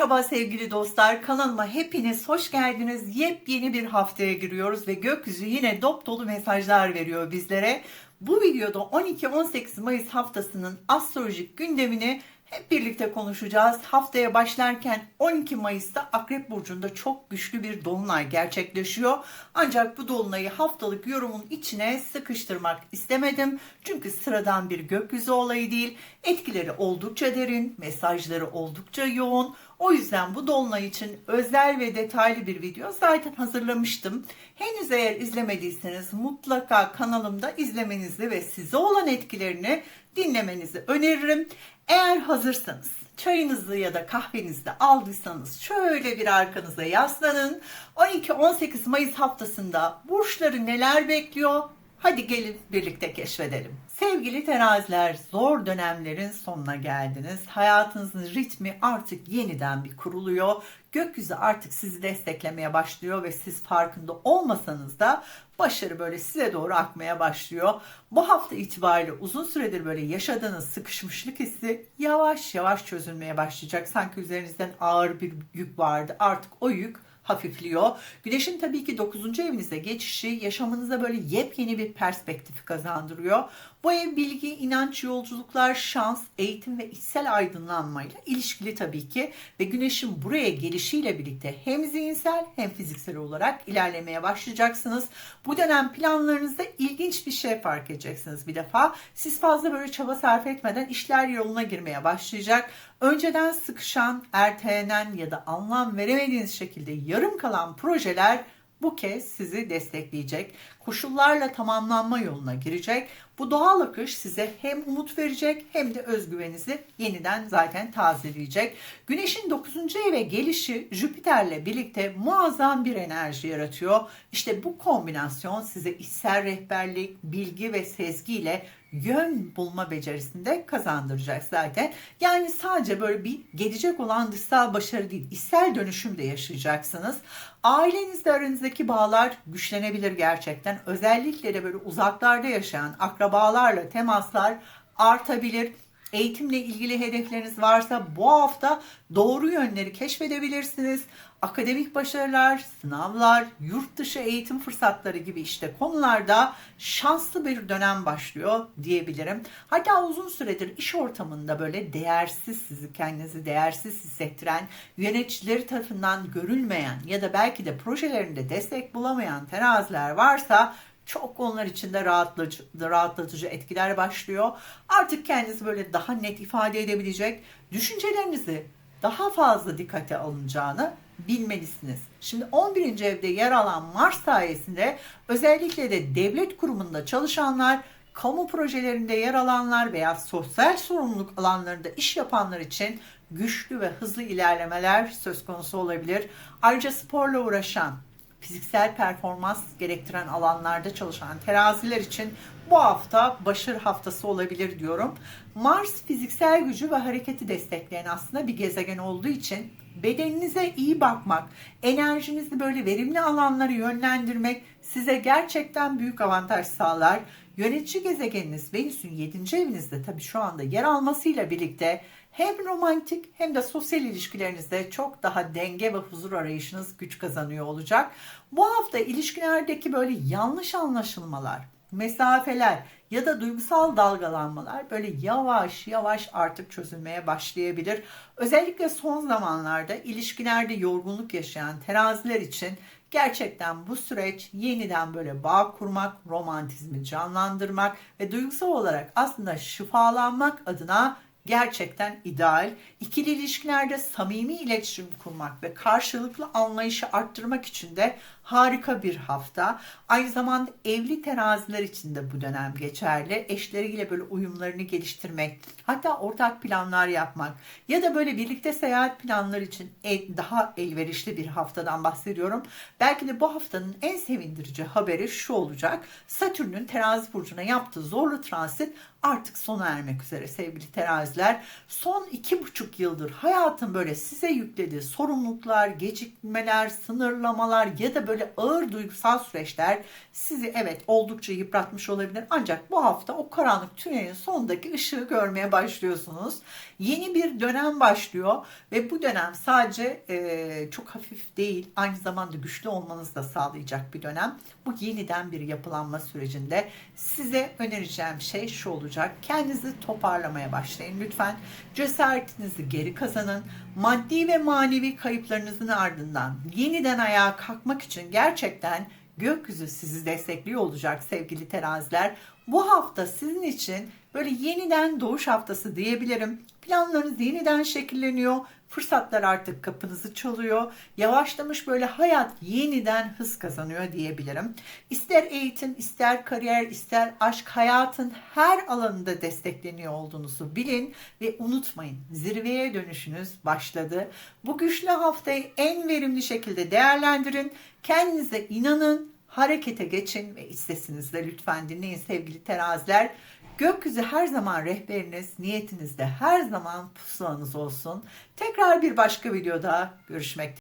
Merhaba sevgili dostlar, kanalıma hepiniz hoş geldiniz. Yepyeni bir haftaya giriyoruz ve gökyüzü yine dop dolu mesajlar veriyor bizlere. Bu videoda 12-18 Mayıs haftasının astrolojik gündemini hep birlikte konuşacağız. Haftaya başlarken 12 Mayıs'ta Akrep Burcu'nda çok güçlü bir dolunay gerçekleşiyor. Ancak bu dolunayı haftalık yorumun içine sıkıştırmak istemedim. Çünkü sıradan bir gökyüzü olayı değil. Etkileri oldukça derin, mesajları oldukça yoğun. O yüzden bu dolunay için özel ve detaylı bir video zaten hazırlamıştım. Henüz eğer izlemediyseniz mutlaka kanalımda izlemenizi ve size olan etkilerini dinlemenizi öneririm. Eğer hazırsanız çayınızı ya da kahvenizi de aldıysanız şöyle bir arkanıza yaslanın. 12-18 Mayıs haftasında burçları neler bekliyor? Hadi gelin birlikte keşfedelim. Sevgili teraziler, zor dönemlerin sonuna geldiniz. Hayatınızın ritmi artık yeniden bir kuruluyor. Gökyüzü artık sizi desteklemeye başlıyor ve siz farkında olmasanız da başarı böyle size doğru akmaya başlıyor. Bu hafta itibariyle uzun süredir böyle yaşadığınız sıkışmışlık hissi yavaş yavaş çözülmeye başlayacak. Sanki üzerinizden ağır bir yük vardı. Artık o yük hafifliyor. Güneşin tabii ki 9. evinize geçişi yaşamınıza böyle yepyeni bir perspektif kazandırıyor. Bu ev bilgi, inanç, yolculuklar, şans, eğitim ve içsel aydınlanmayla ilişkili tabii ki ve güneşin buraya gelişiyle birlikte hem zihinsel hem fiziksel olarak ilerlemeye başlayacaksınız. Bu dönem planlarınızda ilginç bir şey fark edeceksiniz bir defa. Siz fazla böyle çaba sarf etmeden işler yoluna girmeye başlayacak. Önceden sıkışan, ertelenen ya da anlam veremediğiniz şekilde yarım kalan projeler bu kez sizi destekleyecek. Koşullarla tamamlanma yoluna girecek. Bu doğal akış size hem umut verecek hem de özgüveninizi yeniden zaten tazeleyecek. Güneşin 9. eve gelişi Jüpiter'le birlikte muazzam bir enerji yaratıyor. İşte bu kombinasyon size içsel rehberlik, bilgi ve sezgiyle yön bulma becerisinde kazandıracak zaten. Yani sadece böyle bir gelecek olan dışsal başarı değil, içsel dönüşüm de yaşayacaksınız. Ailenizle aranızdaki bağlar güçlenebilir gerçekten. Özellikle de böyle uzaklarda yaşayan akrabalarla temaslar artabilir. Eğitimle ilgili hedefleriniz varsa bu hafta doğru yönleri keşfedebilirsiniz. Akademik başarılar, sınavlar, yurt dışı eğitim fırsatları gibi işte konularda şanslı bir dönem başlıyor diyebilirim. Hatta uzun süredir iş ortamında böyle değersiz, sizi kendinizi değersiz hissettiren, yöneticileri tarafından görülmeyen ya da belki de projelerinde destek bulamayan teraziler varsa çok onlar için de rahatlatıcı, rahatlatıcı etkiler başlıyor. Artık kendinizi böyle daha net ifade edebilecek, düşüncelerinizi daha fazla dikkate alınacağını bilmelisiniz. Şimdi 11. evde yer alan Mars sayesinde özellikle de devlet kurumunda çalışanlar, kamu projelerinde yer alanlar veya sosyal sorumluluk alanlarında iş yapanlar için güçlü ve hızlı ilerlemeler söz konusu olabilir. Ayrıca sporla uğraşan, fiziksel performans gerektiren alanlarda çalışan teraziler için bu hafta başarı haftası olabilir diyorum. Mars fiziksel gücü ve hareketi destekleyen aslında bir gezegen olduğu için bedeninize iyi bakmak, enerjinizi böyle verimli alanlara yönlendirmek size gerçekten büyük avantaj sağlar. Yönetici gezegeniniz Venüs'ün 7. evinizde tabii şu anda yer almasıyla birlikte hem romantik hem de sosyal ilişkilerinizde çok daha denge ve huzur arayışınız güç kazanıyor olacak. Bu hafta ilişkilerdeki böyle yanlış anlaşılmalar, mesafeler ya da duygusal dalgalanmalar böyle yavaş yavaş artık çözülmeye başlayabilir. Özellikle son zamanlarda ilişkilerde yorgunluk yaşayan teraziler için gerçekten bu süreç yeniden böyle bağ kurmak, romantizmi canlandırmak ve duygusal olarak aslında şifalanmak adına gerçekten ideal. İkili ilişkilerde samimi iletişim kurmak ve karşılıklı anlayışı arttırmak için de harika bir hafta. Aynı zamanda evli teraziler için de bu dönem geçerli. Eşleriyle böyle uyumlarını geliştirmek, hatta ortak planlar yapmak ya da böyle birlikte seyahat planları için daha elverişli bir haftadan bahsediyorum. Belki de bu haftanın en sevindirici haberi şu olacak. Satürn'ün terazi burcuna yaptığı zorlu transit artık sona ermek üzere sevgili teraziler. Son iki buçuk yıldır hayatın böyle size yüklediği sorumluluklar, gecikmeler, sınırlamalar ya da böyle ağır duygusal süreçler sizi evet oldukça yıpratmış olabilir. Ancak bu hafta o karanlık tünelin sonundaki ışığı görmeye başlıyorsunuz. Yeni bir dönem başlıyor ve bu dönem sadece e, çok hafif değil, aynı zamanda güçlü olmanızı da sağlayacak bir dönem. Bu yeniden bir yapılanma sürecinde size önereceğim şey şu olacak. Kendinizi toparlamaya başlayın lütfen. Cesaretinizi geri kazanın. Maddi ve manevi kayıplarınızın ardından yeniden ayağa kalkmak için gerçekten gökyüzü sizi destekliyor olacak sevgili teraziler. Bu hafta sizin için böyle yeniden doğuş haftası diyebilirim. Planlarınız yeniden şekilleniyor. Fırsatlar artık kapınızı çalıyor. Yavaşlamış böyle hayat yeniden hız kazanıyor diyebilirim. İster eğitim, ister kariyer, ister aşk hayatın her alanında destekleniyor olduğunuzu bilin ve unutmayın. Zirveye dönüşünüz başladı. Bu güçlü haftayı en verimli şekilde değerlendirin. Kendinize inanın, harekete geçin ve iç sesinizle lütfen dinleyin sevgili teraziler. Gökyüzü her zaman rehberiniz, niyetinizde her zaman pusulanız olsun. Tekrar bir başka videoda görüşmek